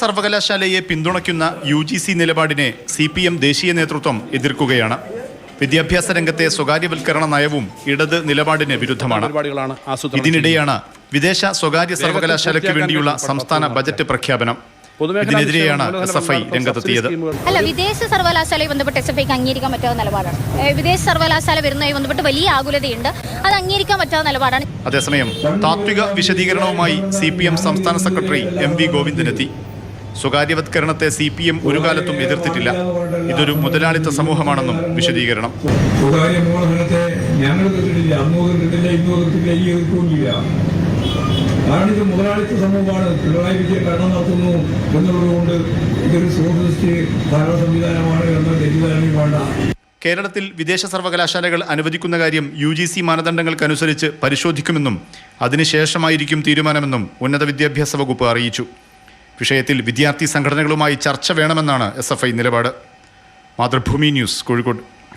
സർവകലാശാലയെ പിന്തുണയ്ക്കുന്ന U G C നിലപാടിനെ C P M ദേശീയ നേതൃത്വം എതിർക്കുകയാണ്. വിദ്യാഭ്യാസ രംഗത്തെ സ്വകാര്യവൽക്കരണ നയവും ഇടത് നിലപാടിന് വിരുദ്ധമാണ്. ഇതിനിടെയാണ് വിദേശ സ്വകാര്യ സർവകലാശാലയ്ക്ക് വേണ്ടിയുള്ള സംസ്ഥാന ബജറ്റ് പ്രഖ്യാപനം. ഇതിനെതിരെയാണ് എസ് എഫ് ഐ രംഗത്തെത്തിയത്. അല്ല വിദേശ സർവകലാശാലയെ ബന്ധപ്പെട്ട് എസ് എഫ് ഐക്ക് അംഗീകരിക്കാൻ പറ്റാത്ത നിലപാടാണ്. വിദേശ സർവകലാശാല വരുന്നതുമായി ബന്ധപ്പെട്ട് വലിയ ആകുലതയുണ്ട്. അത് അംഗീകരിക്കാൻ പറ്റാത്ത നിലപാടാണ്. അതേസമയം താത്വിക വിശദീകരണവുമായി സി പി എം സംസ്ഥാന സെക്രട്ടറി എം വി ഗോവിന്ദനെത്തി സ്വകാര്യവത്കരണത്തെ സി പി എം ഒരു കാലത്തും എതിർത്തിട്ടില്ല. ഇതൊരു മുതലാളിത്ത സമൂഹമാണെന്നും വിശദീകരണം. കാരണം ഇത് മുതലാളിത്ത സമൂഹമാണ്. പിണറായി വിജയൻ ഭരണം നടത്തുന്നു എന്നുള്ളതുകൊണ്ട് ഇതൊരു സോഷ്യലിസ്റ്റ് ഭരണ സംവിധാനമാണ് എന്ന തെറ്റിദ്ധാരണയും വേണ്ട. കേരളത്തിൽ വിദേശ സർവകലാശാലകൾ അനുവദിക്കുന്ന കാര്യം യു ജി സി മാനദണ്ഡങ്ങൾക്കനുസരിച്ച് പരിശോധിക്കുമെന്നും അതിനുശേഷമായിരിക്കും തീരുമാനമെന്നും ഉന്നത വിദ്യാഭ്യാസ വകുപ്പ് അറിയിച്ചു. വിഷയത്തിൽ വിദ്യാർത്ഥി സംഘടനകളുമായി ചർച്ച വേണമെന്നാണ് എസ് നിലപാട്. മാതൃഭൂമി ന്യൂസ് കോഴിക്കോട്.